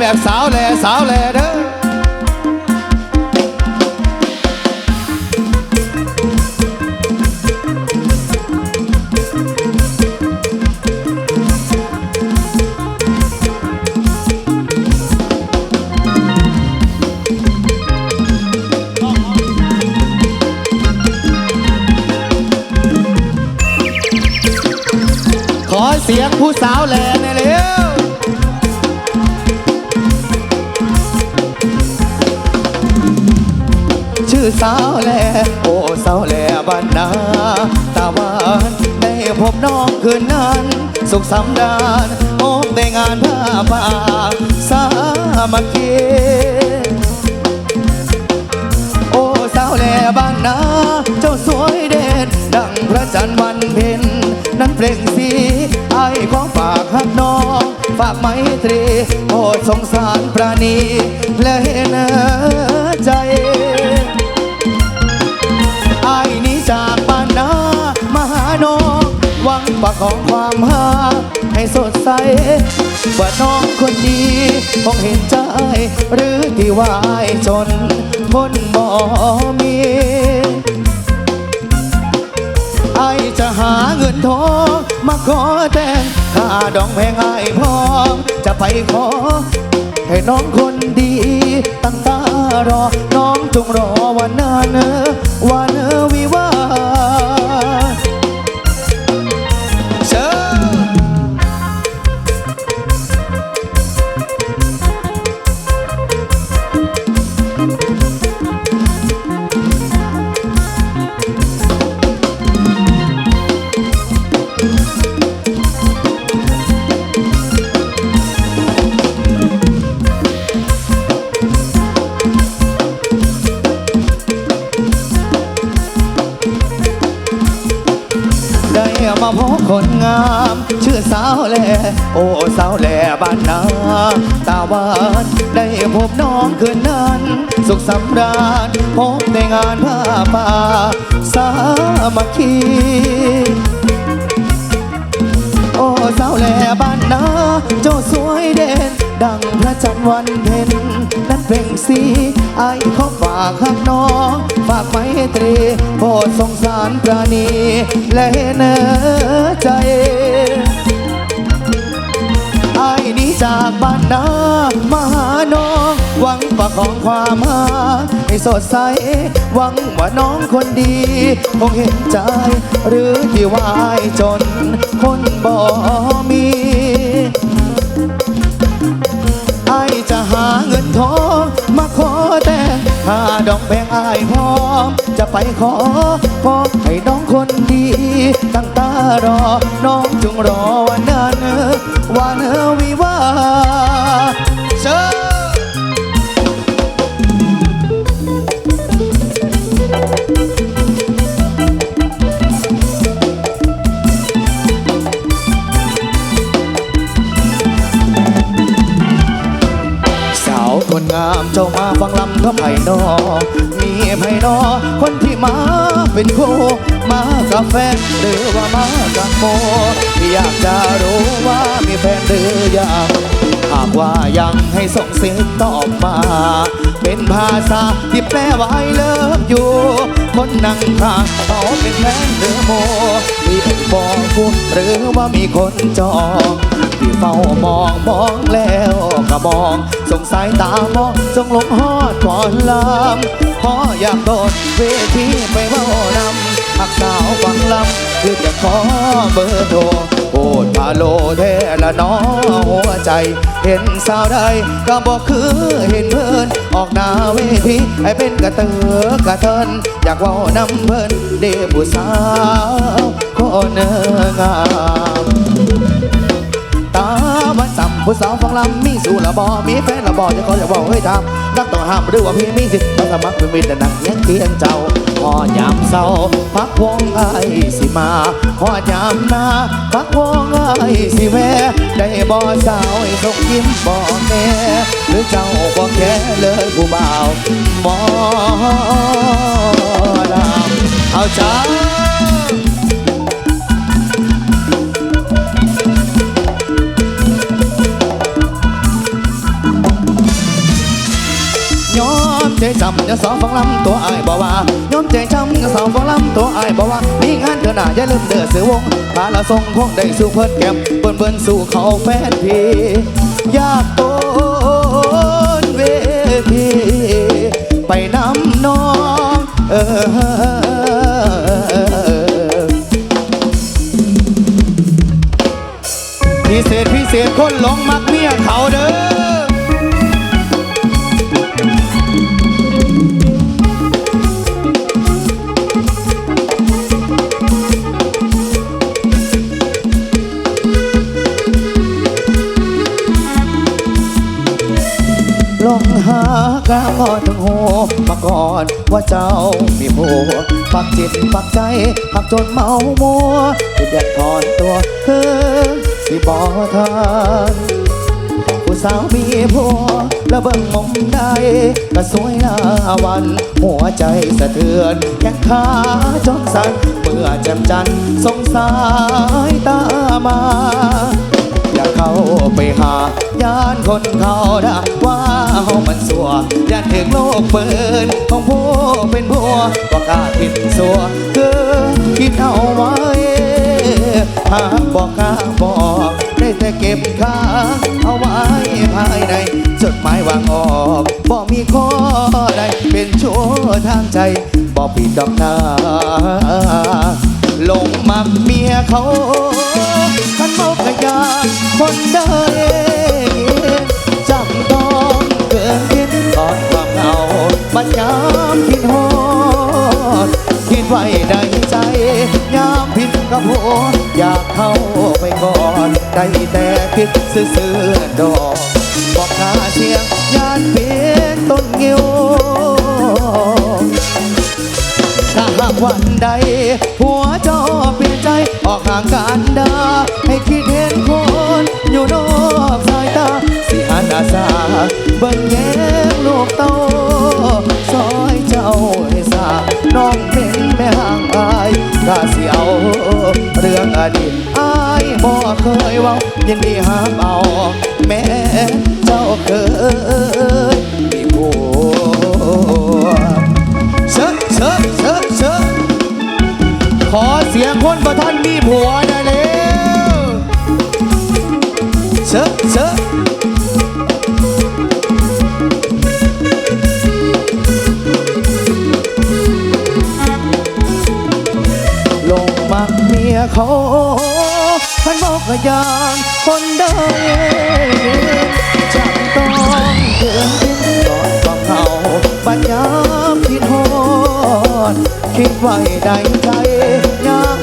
แบบสาวแหล่สาวแหล่เด้อขอเสียงผู้สาวแหล่ ชื่อสาวแหล่โอ้สาวแหล่บ้านนาตาหวานได้พบน้องคืนนั้น สุขสำราญโอ้ได้งานผ้าป่าสามัคคีโอ้สาวแหล่บ้านนาเจ้าสวยเด่นดังพระจันทร์วันเพ็ญนั้นเปล่งสีไอ้ของฝากหักน้องฝากไมตรีโอ้สงสารปราณีและเห็นใจ ประของความหาให้สดใส ว่าน้องคนดีคงเห็นใจ หรือที่วายจนคนบ่มีไอจะหาเงินทองมาขอแต่งค่าดองแพงไอพอจะไปขอ ให้น้องคนดีตั้งตารอ น้องจงรอวันนั้นวันวิ คนงาม ชื่อสาวแหล่โอ้สาวแหล่บ้านนาตาหวานได้พบน้องคืนนั้น สุขสำราญพบในงานผ้าป่าสามัคคีโอ้สาวแหล่บ้านนาเจ้าสวยเด่น ดังพระจันทร์วันเพ็ญนั้นเปล่งสีไอ้ขอฝากหักน้อง ฝากไม้ตรีโปรดสงสารปราณี และเห็นใจไอ้นี้จากบ้านนามาหาน้อง หวังประของความหาให้สดใส หวังว่าน้องคนดี คงเห็นใจ หรือที่วายจน คนบ่มี ดองแบงอายพร้อม จะไปขอขอให้น้องคนดี ตั้งตารอ น้องจงรอวันนั้นวันวิวา ก็ไผ่นอ มีไผ่นอ คนที่มาเป็นคู่มากับแฟนหรือว่ามากับโมอยากจะรู้ว่ามีแฟนหรือยังหากว่ายังให้ส่งเสียงตอบมา เป็นภาษาที่แปลว่าไอเลิฟอยู่ คนนั่งข้างเขาเป็นแฟนหรือโมมีเอกบอกกูหรือว่ามีคนจอง ที่เฝ้ามองมองแล้วก็มอง สงสายตามองจงลงฮอดก่อนลำพออยากโดนเวทีไปเบ้านำหักสาวฟังลำคือจะขอเบอร์โทรโอดพาโลเทละน้อหัวใจ เห็นสาวใดก็บอกคือเห็นเพิ่นออกหน้าเวทีให้เป็นกระเตือกระเทินอยากว่านำเพิ่นเดบุสาวคนงามตาวันจำ ผู้สาวฟังลำมีสู่ละบอมีแฟนละบอจะขอจะบอกเฮ้ยทำนักต้องห้ามหรือว่าพี่มีสิทธิ์ต้องสมัครเป็นมิตรแต่นังเลี้ยงเคียงเจ้าพอยามเศร้าพักวงไอ้สิมาพอยามหน้าพักวงไอ้สิแวได้บ่สาวให้ส่งยิ้มบอแน่หรือเจ้าบ่แค่เลยผู้บ่าวมอลำเอาจ้าจำจะสองฟังลำตัวอายบอกว่าย้อมใจจำจะสองฟังลำตัวอายบอกว่ามีงานเถอะหน้าอย่าลืมเดือดสือวงพาละทรงคงได้สู่เพิ่นแก้มเบิ่นเบิ่นสู่เขาแฟนพี่ยากโตนเวทีไปน้ำน้องเออพิเศษพิเศษคนหลงมักเมียเขาเด้อากาก่อนถึงโหมาก่อนว่าเจ้ามีผัวปักจิตปักใจหักจนเมามัวจะเดือดถอนตัวเฮ้อสิบอทานผู้สาวมีผัวแล้วเบิ่งมองได้ก็สวยหน้าวัน หัวใจสะเทือนแข้งขาจนสั่นเมื่อแจ่มจันทร์สงสายตามา อยากเข้าไปหาย่านคนเขาด่าว่าเฮามันสัวย่านถึงโลกเปิดของผู้เป็นผัวก็กล้าผิดสัวคือคิดเอาไว้หากบอกกล้าบอกได้แต่เก็บค้าเอาไว้ภายในจดหมายวางออกบอกมีข้อใดเป็นชั่วทางใจบอกผิดดอกนา ลงมักเมียเขาขันเมากระยาคนได้จำต้องเกินคิดก่อนความเหงาบัดยามคิดฮอดคิดไว้ในใจยามผิดกับหัวอยากเข้าไปก่อนได้แต่คิดซื่อๆดอกบอกหาเสียงยานเปลี่ยนต้นงิ้วากวันใด หัวเจ้าเปลี่ยนใจออกห่างกันดา ให้คิดเห็นคน อยู่นอกสายตา สิหันอาสาเบิ่งแยงลูกเต้าซอยเจ้าให้สาน้องเป็นแม่ห่างอายกาสิเอาเรื่องอดีตอายบ่เคยเว่ายินดีหามเอา แม่เจ้าเคย เสียงคนประท่านมีผัวหน่อยเร็วเชิญเชิญลงมักเมียเขาพันบอกกระยานคนได้จำต้องเกินกินก่อนความเขาปัญญามคิดฮอดคิดไว้ในใจ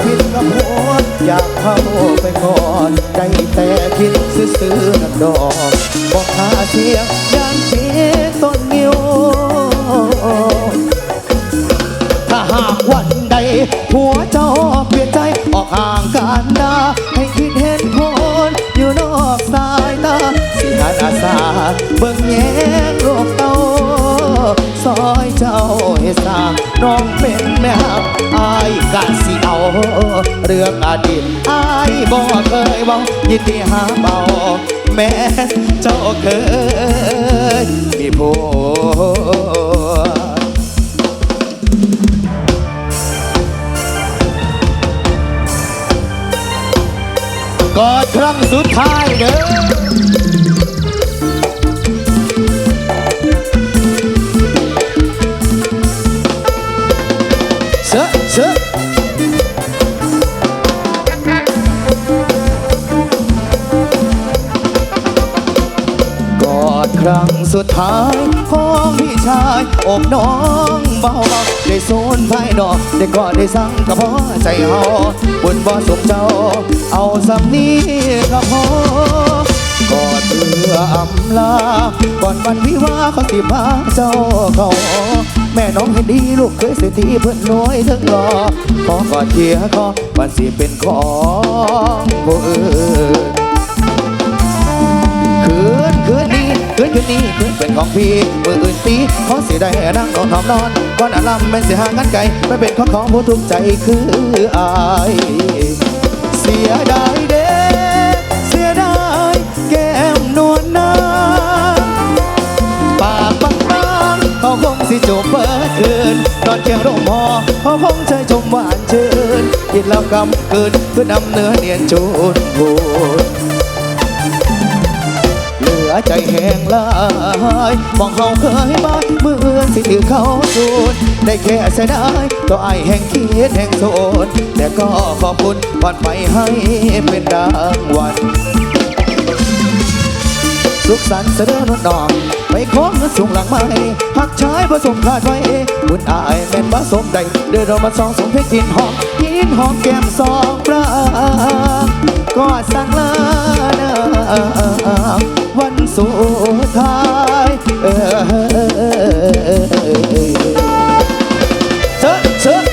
อยากผิดกับหัวอยากเข้าไปก่อนใจแต่คิดซื่อๆนักดอกบอกหาเสียงยานเสียต้นงิ้วถ้าหากวันใดผัวเจ้าเปลี่ยนใจออกห่างกันดาให้คิดเห็นคนอยู่นอกสายตาสิหันอาสาเบิ่งแยงโลกเตา ซอยเจ้าให้สาน้องเป็นแม่ฮักอายกะสิเอาเรื่องอดีตอายบ่เคยเว้ายินดีหาเบาแม้เจ้าเคยมีผัวกอดครั้งสุดท้ายเด้อ ครั้งสุดท้ายของพี่ชายอบน้องเบาๆได้โซนภายนอกได้กอดได้สั่งก็พอใจเฮาบนบ่สมเจ้า เอาสำนี้ก็พอกอดเพื่ออำลา ก่อนวันวิวาเขาสิพาเจ้าเขาแม่น้องเห็นดีลูกเคยเสียทีเพื่อนน้อยถึงรอขอกอดเชียร์ขอวันสิเป็นของผู้อื่นคืน คืนคืนนี้คืนเป็นของพี่มืออื่นตีขอเสียดายนั่งนอนหอมนอนก่อนอาลำไม่เสียห่างกันไกลไม่เป็นของของผู้ทุกข์ใจคืออายเสียดายเด้เสียดายแก้มนวลนาปากบางๆเขาคงสิจบเปิดคืนนอนเคียงร่มหอพอคงใจชมหวานชื่นกินแล้วกำเกินเพื่อนำเนื้อเนียนจูนพูน เหลือใจแห้งลายมองเขาเคยบ้านเมื่อสิถือเขาสูนได้แค่เสียดายตัวไอแห่งคิดแห่งโซนแต่ก็ขอบคุณผ่อนไปให้เป็นรางวัลสุขสันต์เสด็จนวลดอกไปขอเงินสูงหลังไม้หักชายผสมขาดไว้บุญอายแม่นผสมใดเดือเรามาสองสมเพชรกินหอมกินหอมแก้มสองปลาก็สั่งลานา สุดท้ายเออเชอะเชอะ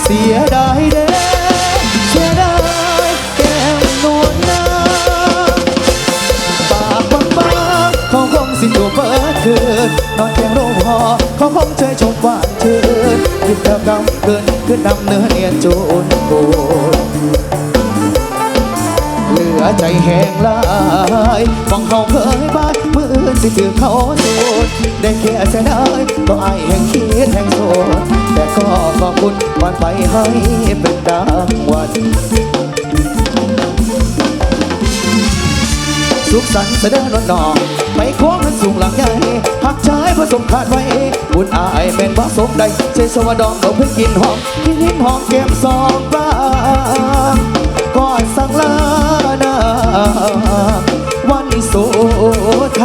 เสียดายเด้เสียดายแก้มนวลนาปากบางบางๆเขาคงสิจูบเปิดคืนนอนแก้งโรงหอเขาคงใจชมหวานชื่น ยิ้มแล้วกำเกินขึ้นนำเนื้อเนียนจูนโกเหลือใจแห้งลายมองเขาเคยบ้านมือสิถือเขาสูดได้แค่เสียดายก็ไอแห่งคิดแห่งโสดแต่ก็ขอบคุณวันไปให้เป็นรางวัลสุขสันต์เสด็จนวลนองไปโควงมันสูงหลังใหญ่ ชายผสมขาดไว้บุญอายเป็นผสมใดใจสวดองเราเพิ่งกินหอมกินลิ้นหอมแก้มสองปลางก่อนสังลานาวันสุด